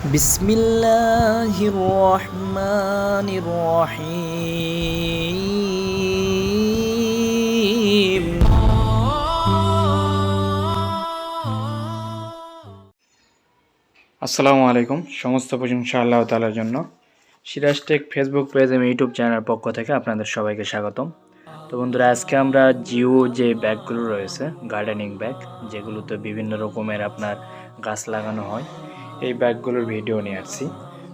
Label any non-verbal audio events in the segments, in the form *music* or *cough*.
بسم الله الرحمن الرحيم আসসালামু আলাইকুম সমস্ত প্রশংসা আল্লাহ তালার জন্য সিরাজ টেক ফেসবুক পেজ এবং ইউটিউব চ্যানেলের পক্ষ থেকে আপনাদের সবাইকে স্বাগতম তো বন্ধুরা আজকে আমরা জিও যে ব্যাগগুলো রয়েছে গার্ডেনিং ব্যাগ যেগুলোতে বিভিন্ন রকমের আপনার গাছ লাগানো হয় এই ব্যাগগুলোর ভিডিও নিয়ে আসছি।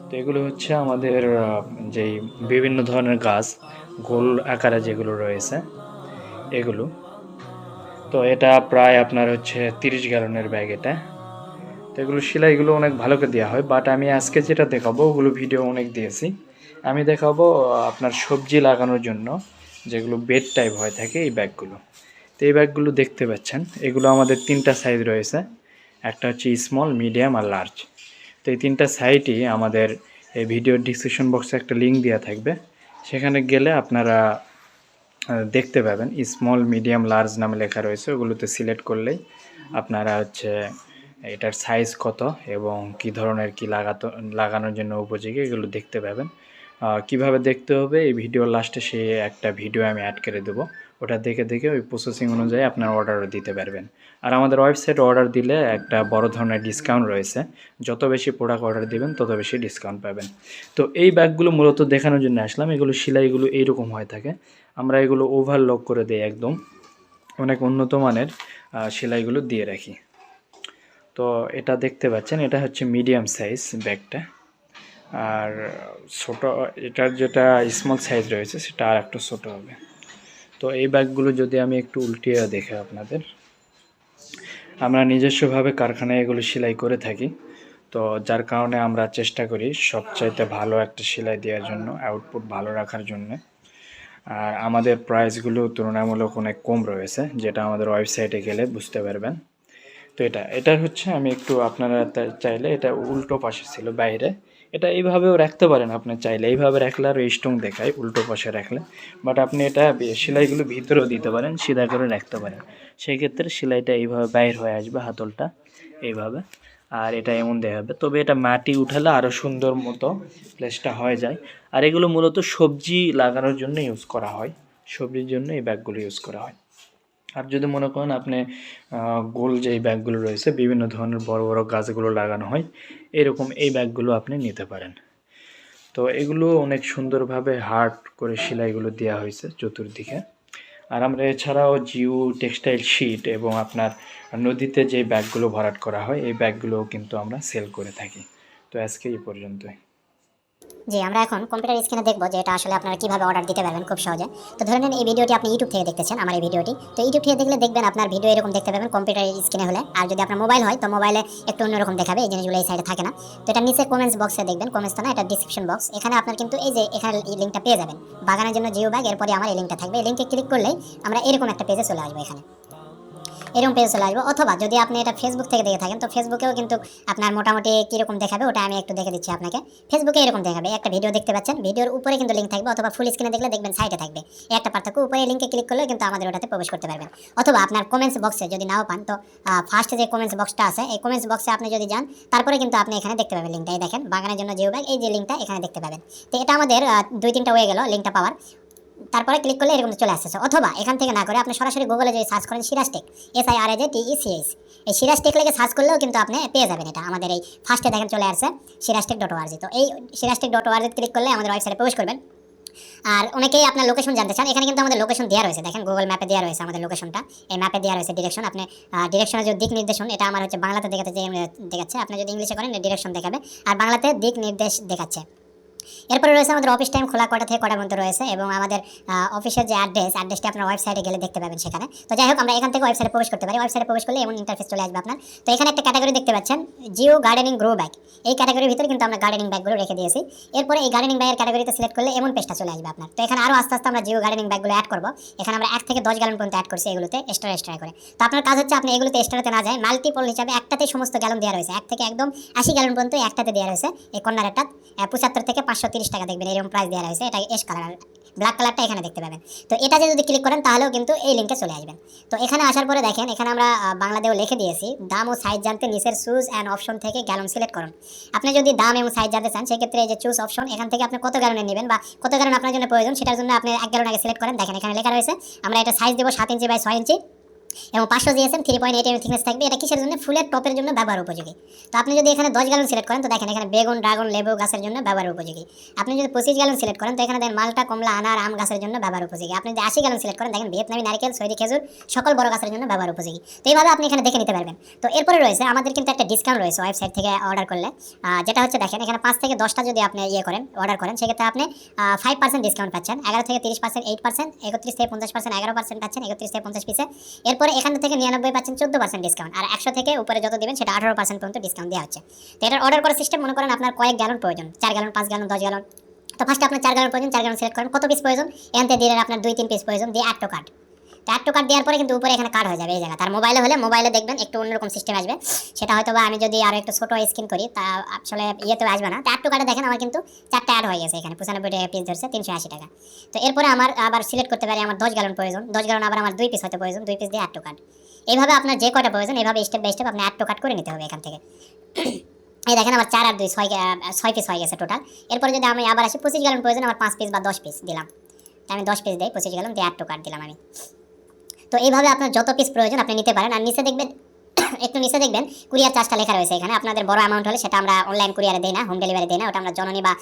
তো এগুলো হচ্ছে আমাদের যেই বিভিন্ন ধরনের গাছ গোল আকারে যেগুলো রয়েছে, এগুলো। তো এটা প্রায় আপনার হচ্ছে তিরিশ গ্যালনের ব্যাগ এটা। তো এগুলো সেলাইগুলো অনেক ভালো করে দেওয়া হয় বাট আমি আজকে যেটা দেখাবো, ওগুলো ভিডিও অনেক দিয়েছি। আমি দেখাবো আপনার সবজি লাগানোর জন্য যেগুলো বেড টাইপ হয়ে থাকে এই ব্যাগগুলো। তো এই ব্যাগগুলো দেখতে পাচ্ছেন, এগুলো আমাদের তিনটা সাইজ রয়েছে। একটা হচ্ছে স্মল মিডিয়াম আর লার্জ তো এই তিনটা সাইটই আমাদের এই ভিডিওর ডিসক্রিপশন বক্সে একটা লিঙ্ক দেওয়া থাকবে। সেখানে গেলে আপনারা দেখতে পাবেন। স্মল মিডিয়াম লার্জ নামে লেখা রয়েছে। ওগুলোতে সিলেক্ট করলেই আপনারা হচ্ছে এটার সাইজ কত এবং কি ধরনের কি লাগাতো, লাগানোর জন্য উপযোগী এগুলো দেখতে পাবেন। কীভাবে দেখতে হবে? এই ভিডিওর লাস্টে সে একটা ভিডিও আমি অ্যাড করে দেবো। ওটা দেখে দেখে ওই প্রসেসিং অনুযায়ী আপনার অর্ডারও দিতে পারবেন। আর আমাদের ওয়েবসাইটে অর্ডার দিলে একটা বড় ধরনের ডিসকাউন্ট রয়েছে। যত বেশি প্রোডাক্ট অর্ডার দিবেন, তত বেশি ডিসকাউন্ট পাবেন। তো এই ব্যাগগুলো মূলত দেখানোর জন্য আসলাম। এগুলো সেলাইগুলো এইরকম হয়ে থাকে। আমরা এগুলো ওভারলক করে দিই একদম। অনেক উন্নত মানের সেলাইগুলো দিয়ে রাখি। তো এটা দেখতে পাচ্ছেন, এটা হচ্ছে মিডিয়াম সাইজ ব্যাগটা আর ছোট, এটার যেটা স্মল সাইজ রয়েছে, সেটা আর একটু ছোটো হবে। তো এই ব্যাগগুলো যদি আমি একটু উল্টিয়ে দেখে আপনাদের। আমরা নিজস্বভাবে কারখানায় এগুলো সেলাই করে থাকি। তো যার কারণে আমরা চেষ্টা করি সবচাইতে ভালো একটা সেলাই দেওয়ার জন্য আউটপুট ভালো রাখার জন্য। আর আমাদের প্রাইসগুলো তুলনামূলক অনেক কম রয়েছে, যেটা আমাদের ওয়েবসাইটে গেলে বুঝতে পারবেন। তো এটা এটা হচ্ছে আমি একটু আপনারা চাইলে এটা উল্টো পাশে ছিল, বাইরে। এটা এইভাবেও রাখতে পারেন আপনি চাইলে। এইভাবে রাখলে আরও স্ট্রং দেখায়, উল্টো পাশে রাখলে। বাট আপনি এটা সেলাইগুলো ভিতরেও দিতে পারেন, সিধা করে রাখতে পারেন। সেই ক্ষেত্রে সেলাইটা এইভাবে বাইর হয়ে আসবে হাতলটা, এইভাবে। আর এটা এমন দেখাবে। তবে এটা মাটি উঠালে আরও সুন্দর মতো প্লেসটা হয়ে যায়। আর এগুলো মূলত সবজি লাগানোর জন্য ইউজ করা হয়। সবজির জন্য এই ব্যাগগুলো ইউজ করা হয়। আর যদি মনে করেন আপনি গোল যেই ব্যাগগুলো রয়েছে, বিভিন্ন ধরনের বড় বড় গাছগুলো লাগানো হয়, এরকম এই ব্যাগগুলো আপনি নিতে পারেন। তো এগুলো অনেক সুন্দরভাবে হার্ড করে সেলাইগুলো দেওয়া হয়েছে চতুর্দিকে। আর আমরা এছাড়াও জিও টেক্সটাইল শিট এবং আপনার নদীতে যে ব্যাগগুলো ভরাট করা হয়, এই ব্যাগগুলোও কিন্তু আমরা সেল করে থাকি। তো আজকে এই পর্যন্তই। জি, আমরা এখন কম্পিউটার স্ক্রিনে দেখব যে এটা আসলে আপনারা কীভাবে অর্ডার দিতে পারবেন খুব সহজে। তো ধরে নেন এই ভিডিওটি আপনি ইউটিউব থেকে দেখতেছেন, আমার এই ভিডিওটি। তো ইউটিউব থেকে দেখলে দেখবেন আপনার ভিডিও এরকম দেখতে পাবেন কম্পিউটার স্ক্রিনে হলে। আর যদি আপনার মোবাইল হয়, তো মোবাইলে একটু অন্যরকম দেখাবে, এই জিনিসগুলো এই সাইডে থাকে না। তো এটা নিচে কমেন্টস বক্সে দেখবেন কমেন্টস না, এটা ডিসক্রিপশন বক্স এখানে আপনার কিন্তু এই যে এখানে এই লিঙ্কটা পেয়ে যাবেন। বাগানের জন্য জিও ব্যাগ এরপরে আমার এই লিঙ্কটা থাকবে। এই লিঙ্কে ক্লিক করলেই আমরা এরকম একটা পেজে চলে আসব এখানে। এরকম পেজ চলে আসব। অথবা যদি আপনি এটা ফেসবুক থেকে দেখে থাকেন, তো ফেসবুকেও কিন্তু আপনার মোটামুটি কীরকম দেখাবে, ওটা আমি একটু দেখে দিচ্ছি আপনাকে। ফেসবুকে এরকম দেখাবে। একটা ভিডিও দেখতে পাচ্ছেন ভিডিওর উপরে কিন্তু লিঙ্ক থাকবে, অথবা ফুল স্ক্রিনে দেখলে দেখবেন সাইডে থাকবে। একটা পার্থক্য, উপরে লিঙ্কে ক্লিক করলে কিন্তু আমাদের ওটাতে প্রবেশ করতে পারবেন। অথবা আপনার কমেন্টস বক্সে যদি নাও পান, তো ফার্স্টে যে কমেন্টস বক্সটা আছে, এই কমেন্টস বক্সে আপনি যদি যান, তারপরে কিন্তু আপনি এখানে দেখতে পাবেন লিঙ্কটা এই দেখেন, বাগানের জন্য ব্যাগ এই যে লিঙ্কটা এখানে দেখতে পাবেন। তো এটা আমাদের দুই তিনটা হয়ে গেল লিঙ্কটা পাওয়ার। তারপরে ক্লিক করলে এরকম চলে আসছে অথবা এখান থেকে না করে আপনি সরাসরি গুগলে যদি সার্চ করেন Siraj tech S I R A T E C S এই সিরাজ টেক লেগে সার্চ করলেও কিন্তু আপনি পেয়ে যাবেন এটা। আমাদের এই ফার্স্টে দেখেন চলে আসছে সিরাজ টেক ডট ওয়ার্জি তো এই Siraj tech dot org click করলে আমাদের ওয়েবসাইটে প্রবেশ করবেন। আর অনেকেই আপনার লোকেশন জানতে চান, এখানে কিন্তু আমাদের লোকেশন দেওয়া রয়েছে। দেখেন গুগল ম্যাপে দেওয়া রয়েছে আমাদের লোকেশনটা এই ম্যাপে দেওয়া রয়েছে ডিরেকশন আপনি ডিরেকশনের যে দিক নির্দেশন, এটা আমার হচ্ছে বাংলাতে দেখাতে যে, দেখাচ্ছে। আপনি যদি ইংলিশে করেন ডিরেকশন দেখাবে। আর বাংলাতে দিক নির্দেশ দেখাচ্ছে। এরপরে রয়েছে আমাদের অফিস টাইম খোলা কটা থেকে কটা পর্যন্ত রয়েছে এবং আমাদের অফিসের যে অ্যাড্রেস অ্যাড্রেসটা আপনার ওয়েবসাইটে গেলে দেখতে পাবেন সেখানে। তো যাই হোক, আমরা এখান থেকে ওয়েবসাইটে প্রবেশ করতে পারি। ওয়েবসাইটে প্রবেশ করলে এমন ইন্টারফেস চলে আসবে আপনার। তো এখানে একটা ক্যাটাগরি দেখতে পাচ্ছেন জিও গার্ডেনিং গ্রো ব্যাগ এই ক্যাটাগরির ভিতরে কিন্তু আমরা গার্ডেনিং ব্যাগগুলো রেখে দিয়েছি। এরপরে এই গার্ডেনিং ব্যাগের ক্যাটাগরিতে সিলেক্ট করলে এমন পেজটা চলে আসবে আপনার। তো এখানে আরও আস্তে আস্তে আমরা জিও গার্ডেনিং ব্যাগগুলো অ্যাড করব। এখানে আমরা এক থেকে দশ গ্যালন পর্যন্ত অ্যাড করছি এগুলোতে এক্সট্রা এক্সট্রা করে। তো আপনার কাজ হচ্ছে আপনি এগুলোতে এক্সট্রাতে না যায় মাল্টিপল হিসাবে একটাতে সমস্ত গ্যালন দেওয়া রয়েছে। এক থেকে একদম আশি গ্যালন পর্যন্ত একটাতে দেওয়া রয়েছে এই কর্নারেরটা পঁচাত্তর থেকে পাঁচশো তিরিশ টাকা দেখবেন, এরকম প্রাইস দেওয়া রয়েছে। এটা এস কালার ব্ল্যাক কালারটা এখানে দেখতে পাবেন। তো এটা যদি ক্লিক করেন, তাহলেও কিন্তু এই লিঙ্কে চলে আসবেন তো এখানে আসার পরে দেখেন, এখানে আমরা বাংলাদেও লিখে দিয়েছি, দাম ও সাইজ জানতে নিচের চুজ অ্যান্ড অপশন থেকে গ্যালন সিলেক্ট করুন। আপনি যদি দাম এবং সাইজ জানতে চান, সেক্ষেত্রে যে চুজ অপশন এখান থেকে আপনি কত গ্যালনে নেবেন বা কত গ্যালন আপনার জন্য প্রয়োজন, সেটার জন্য আপনি এক গ্যালন আগে সিলেক্ট করেন। দেখেন এখানে লেখা রয়েছে, আমরা এটা সাইজ দেবো সাত ইঞ্চি বাই ছয় ইঞ্চি এবং পাঁচশো GSM three point eight M thickness থাকবে। এটা কিসের জন্য? ফুলের টপের জন্য ব্যবহার উপযোগী। তো আপনি যদি এখানে দশ গ্যালন সিলেক্ট করেন, তো দেখেন এখানে বেগুন, ড্রাগন, লেবু গাছের জন্য ব্যবহার উপযোগী। আপনি যদি পঁচিশ গ্যালন সিলেক্ট করেন, তো এখানে দেখেন মালটা, কমলা, আনার, আম গাছের জন্য ব্যবহার উপযোগী। আপনি যদি আশি গ্যালন সিলেক্ট করেন, দেখেন ভিয়েতনামি নারকেল সৈরি খেজুর, সকল বড় গাছের জন্য ব্যবহার উপযোগী। তো এইভাবে আপনি এখানে দেখে নিতে পারবেন। তো এরপরে রয়েছে, আমাদের কিন্তু একটা ডিসকাউন্ট রয়েছে ওয়েবসাইট থেকে অর্ডার করলে। যেটা হচ্ছে দেখেন, এখানে পাঁচ থেকে দশটা যদি আপনি ইয়ে করেন অর্ডার করেন, সেক্ষেত্রে আপনি ফাইভ পার্সেন্ট ডিসকাউন্ট পাচ্ছেন। এগারো থেকে তিরিশ পার্সেন্ট এইট পার্সেন্ট একত্রিশ থেকে পঞ্চাশ পার্সেন্ট এগারো পার্সেন্ট পাচ্ছেন, একত্রিশ থেকে পঞ্চাশ পিসে এরপরে এখান থেকে নিরানব্বই পাচ্ছেন চোদ্দ পার্সেন্ট ডিসকাউন্ট আর একশো থেকে উপরে যত দেবেন সেটা আঠারো পার্সেন্ট পর্যন্ত ডিসকাউন্ট দেওয়া হচ্ছে। তো এটার অর্ডার করার সিস্টেম মনে করেন আপনার কয়েক গ্যালন প্রয়োজন, চার গ্যালন পাঁচ গ্যালন দশ গ্যালন তো ফার্স্টে আপনার চার গ্যালন প্রয়োজন, চার গ্যালন সিলেক্ট করেন, কত পিস প্রয়োজন? এখান থেকে দিলেন আপনার দুই, তিন পিস প্রয়োজন, দিয়ে add card add to card দেওয়ার পরে কিন্তু উপরে এখানে কার্ড হয়ে যাবে, এই জায়গা। তার মোবাইলে হলে মোবাইলে দেখবেন একটু অন্যরকম সিস্টেম আসবে। সেটা হয়তো বা আমি যদি আরও একটু ছোটো স্ক্রিন করি, তা আসলে ইয়েতে আসবে না। অ্যাড টু কার্ডে দেখেন, আমার কিন্তু চারটা অ্যাড হয়ে গেছে এখানে। পঁচানব্বই টাকা পিস ধরছে, তিনশো আশি টাকা। তো এরপরে আমার আবার সিলেক্ট করতে পারি, আমার দশ গ্যালন প্রয়োজন। দশ গ্যালন আবার আমার দুই পিস হতে প্রয়োজন, দুই পিস দিয়ে অ্যাড টু কার্ড এইভাবে আপনার যে কটা প্রয়োজন, এইভাবে স্টেপ বাই স্টেপ আপনি অ্যাড টু কার্ড করে নিতে হবে এখান থেকে। এই দেখেন, আমার চার আর দুই, ছয় ছয় পিস হয়ে গেছে টোটাল এরপরে যদি আমি আবার আসি, পঁচিশ গ্যালন প্রয়োজন, আমার পাঁচ পিস বা দশ পিস দিলাম। আমি দশ পিস দিই, পঁচিশ গ্যালন দিয়ে অ্যাড টু কার্ড দিলাম আমি। তো এইভাবে আপনার যত পিস প্রয়োজন আপনি নিতে পারেন। আর নিচে দেখবেন, *coughs* একটু নিচে দেখবেন, কুরিয়ার চার্জটা লেখা রয়েছে এখানে। আপনাদের বড় অ্যামাউন্ট হলে সেটা আমরা অনলাইন কুরিয়ারে দিই না হোম ডেলিভারি দিই না। ওটা আমরা জননী বা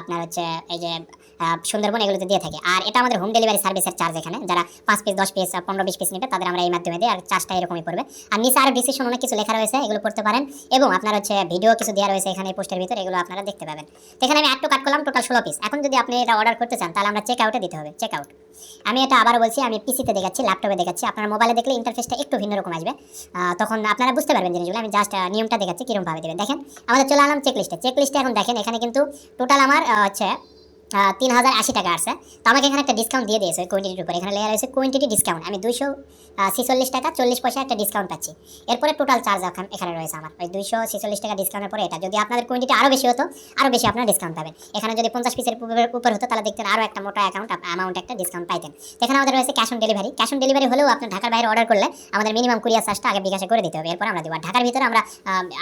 আপনার হচ্ছে এই যে সুন্দরবন এগুলোতে দিয়ে থাকে। আর এটা আমাদের হোম ডেলিভারি সার্ভিসের চার্জ এখানে। যারা পাঁচ পিস দশ পিস পনেরো, বিশ পিস নেবে, তাদের আমরা এই মাধ্যমে দিই আর চার্জটা এরকমই পড়বে। আর নিচে আর ডিসিশন অনেক কিছু লেখা রয়েছে, এগুলো পড়তে পারেন। এবং আপনার হচ্ছে ভিডিও কিছু দেওয়া রয়েছে এখানে পোস্টের ভিতরে, এগুলো আপনারা দেখতে পাবেন। এখানে আমি একটু কাট করলাম টোটাল ষোলো পিস এখন যদি আপনি এটা অর্ডার করতে চান, তাহলে আমরা চেক আউটে দিতে হবে। চেক আউট আমি এটা আবার বলছি, আমি পিসিতে দেখাচ্ছি ল্যাপটপে দেখাচ্ছি। আপনার মোবাইলে দেখলে ইন্টারফেসটা একটু ভিন্ন রকম আসবে। তখন আপনারা বুঝতে পারবেন জিনিসগুলো। আমি জাস্ট নিয়মটা দেখাচ্ছি কীরকম ভাবে দেবেন। দেখেন আমাদের চলে আলাম চেক লিস্টে চেক লিস্টে এখন দেখেন, এখানে কিন্তু টোটাল আমার হচ্ছে তিন হাজার আশি টাকা আসছে। তো আমাকে এখানে একটা ডিসকাউন্ট দিয়ে দিয়েছে কোয়েন্টিটির উপরে। এখানে লেয়ার রয়েছে কোয়েন্টিটি ডিসকাউন্ট আমি দুইশো ছেচল্লিশ টাকা চল্লিশ পয়সা একটা ডিসকাউন্ট পাচ্ছি। এরপরে টোটাল চার্জ এখন রয়েছে আমার। ওই দুইশো ছেচল্লিশ টাকা ডিসকাউন্টের পরে এটা। যদি আপনাদের কোয়েন্টিটি আরও বেশি হতো আরও বেশি আপনারা ডিসকাউন্ট পাবেন। এখানে যদি পঞ্চাশ পিসের উপর হতো, তাহলে দেখতেন আরও একটা মোটা অ্যাকাউন্ট অ্যামাউন্ট একটা ডিসকাউন্ট পাইতেন। এখানে আমাদের রয়েছে cash on delivery cash on delivery হলেও আপনার ঢাকার বাইরে অর্ডার করলে আমাদের মিনিমাম কুরিয়ার চার্জটা আগে বিকাশে করে দিতে হবে। এরপর আমরা দেবো। ঢাকার ভিতরে আমরা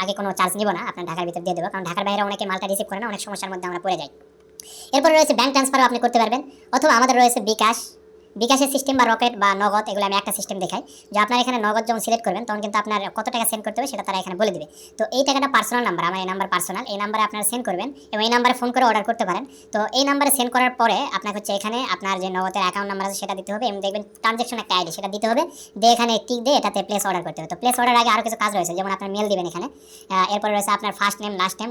আগে কোনো চার্জ নিব না। আপনার ঢাকার ভিতরে দিয়ে দেবো। কারণ ঢাকার বাইরে অনেকে মালটা রিসিভ করে না, অনেক সমস্যার মধ্যে আমরা পড়ে যাই। এরপরে রয়েছে ব্যাঙ্ক ট্রান্সফারও আপনি করতে পারবেন অথবা আমাদের রয়েছে বিকাশ। বিকাশের সিস্টেম বা রকেট বা নগদ, এগুলো আমি একটা সিস্টেম দেখাই। যে আপনার এখানে নগদ যখন সিলেক্ট করবেন, তখন কিন্তু আপনার কত টাকা সেন্ড করতে হবে সেটা তারা এখানে বলে দিবে। তো এই টাকাটা পার্সোনাল নাম্বার আমার এই নাম্বার পার্সোনাল এই নাম্বারে আপনারা সেন্ড করবেন এবং এই নাম্বারে ফোন করে অর্ডার করতে পারেন। তো এই নাম্বারে সেন্ড করার পরে আপনাকে হচ্ছে এখানে আপনার যে নগদের অ্যাকাউন্ট নাম্বার আছে সেটা দিতে হবে এবং দেখবেন ট্রানজ্যাকশন একটা আইডি সেটা দিতে হবে। দিয়ে এখানে টিক দিয়ে এটাতে প্লেস অর্ডার করতে হবে। তো প্লেস অর্ডার আগে আরও কিছু কাজ রয়েছে, যেমন আপনার মেল দিবেন এখানে। এরপরে রয়েছে আপনার first name last name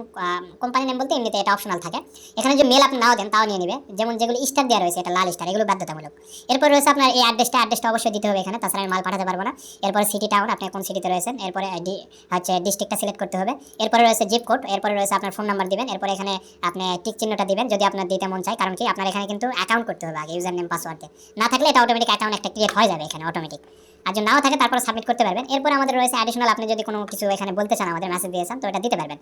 company name বলতে এমনিতে এটা অপশনাল থাকে। এখানে যে মেল আপনি নাও দেন, তাও নিয়ে নেবে। যেমন যেগুলো স্টার দেওয়া রয়েছে, এটা লাল স্টার এগুলো বাধ্যতামূলক। এরপর রয়েছে আপনার এই অ্যাড্রেসটা অ্যাড্রেসটা অবশ্যই দিতে হবে এখানে। তাছাড়া আমি মাল পাঠাতে পারব না। এরপরে সিটি টাউন আপনি কোন সিটিতে রয়েছেন? এরপরে হচ্ছে ডিস্ট্রিক্টটা সিলেক্ট করতে হবে। এরপরে রয়েছে জিপ কোড এরপরে রয়েছে আপনার ফোন নাম্বার দিবেন। এরপরে এখানে আপনি টিক চিহ্নটা দিবেন, যদি আপনার দিতে মন চায়। কারণ কি? আপনার এখানে কিন্তু অ্যাকাউন্ট করতে হবে আগে ইউজার নেম পাসওয়ার্ড না থাকলে এটা অটোমেটিক অ্যাকাউন্ট একটা ক্রিয়েট হয়ে যাবে এখানে অটোমেটিক আর যদি নাও থাকে তারপর সাবমিট করতে পারবেন। এরপর আমাদের রয়েছে অ্যাডিশনাল আপনি যদি কোনো কিছু এখানে বলতে চান, আমাদের মেসেজ দিয়েছেন তো এটা দিতে পারবেন।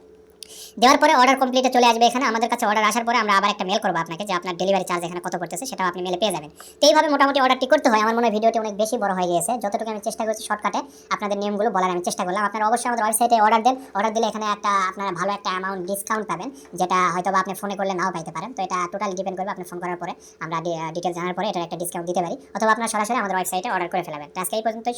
দেওয়ার পরে অর্ডার কমপ্লিটে চলে আসবে এখানে। আমাদের কাছে অর্ডার আসার পরে আমরা আবার একটা মেল করব আপনাকে যে আপনার ডেলিভারি চার্জ এখানে কত পড়তেছে সেটাও আপনি মেলে পেয়ে যাবেন। তো এইভাবে মোটামুটি অর্ডারটি করতে হয়। আমার মনে হয় ভিডিওটি অনেক বেশি বড় হয়ে গিয়েছে। যতটুকু আমি চেষ্টা করছি শর্টকাটে আপনাদের নিয়মগুলো বলার আমি চেষ্টা করলাম। আপনারা অবশ্যই আমাদের ওয়েবসাইটে অর্ডার দেন। অর্ডার দিলে এখানে একটা আপনারা ভালো একটা অ্যামাউন্ট ডিসকাউন্ট পাবেন, যেটা হয়তো আপনি ফোনে করলে নাও পাইতে পারেন। তো এটা টোটালি ডিপেন্ড করবে আপনি ফোন করার পরে। আমরা ডিটেলস জানার পরে এটার একটা ডিসকাউন্ট দিতে পারি। অথবা আপনার সরাসরি আমাদের ওয়েবসাইটে অর্ডার করে ফেলাবেন। আজকে এই পর্যন্তই।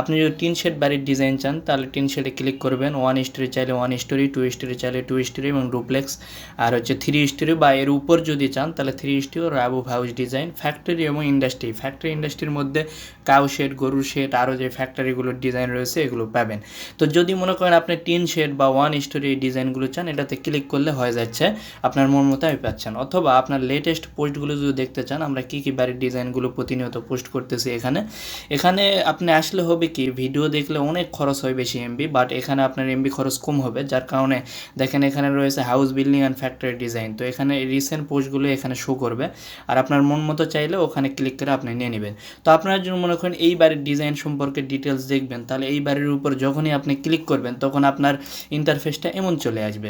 আপনি যদি টিন শেড বাড়ির ডিজাইন চান, তাহলে টিন শেডে ক্লিক করবেন ওয়ান স্টোরি চাইলে ওয়ান স্টোরি টু স্টোরি চাইলে টু স্টোরি এবং ডুপ্লেক্স আর হচ্ছে থ্রি স্টোরি বা এর উপর যদি চান, তাহলে থ্রি স্টোরি রাবু হাউস ডিজাইন ফ্যাক্টরি এবং ইন্ডাস্ট্রি ফ্যাক্টরি ইন্ডাস্ট্রির মধ্যে কাউ শেড গরু শেড আরও যে ফ্যাক্টরিগুলোর ডিজাইন রয়েছে, এগুলো পাবেন। তো যদি মনে করেন আপনি টিন শেড বা ওয়ান স্টোরি এই ডিজাইনগুলো চান, এটাতে ক্লিক করলে হয়ে যাচ্ছে আপনার মন মতো পাচ্ছেন। অথবা আপনার লেটেস্ট পোস্টগুলো যদি দেখতে চান, আমরা কী কী বাড়ির ডিজাইনগুলো প্রতিনিয়ত পোস্ট করতেছি এখানে। এখানে আপনি আসলে হবে কি ভিডিও দেখলে অনেক খরচ হয় বেশি এমবি বাট এখানে আপনার এমবি খরচ কম হবে, যার কারণে দেখেন এখানে রয়েছে house building and factory design তো এখানে রিসেন্ট পোস্টগুলো এখানে শো করবে, আর আপনার মন মতো চাইলে ওখানে ক্লিক করে আপনি নিয়ে নেবেন। তো আপনার জন্য মনে করেন এই বাড়ির ডিজাইন সম্পর্কে ডিটেলস দেখবেন, তাহলে এই বাড়ির উপর যখনই আপনি ক্লিক করবেন, তখন আপনার ইন্টারফেসটা এমন চলে আসবে।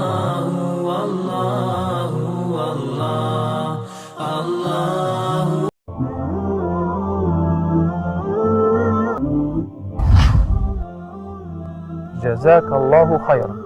جزاك الله خيرا.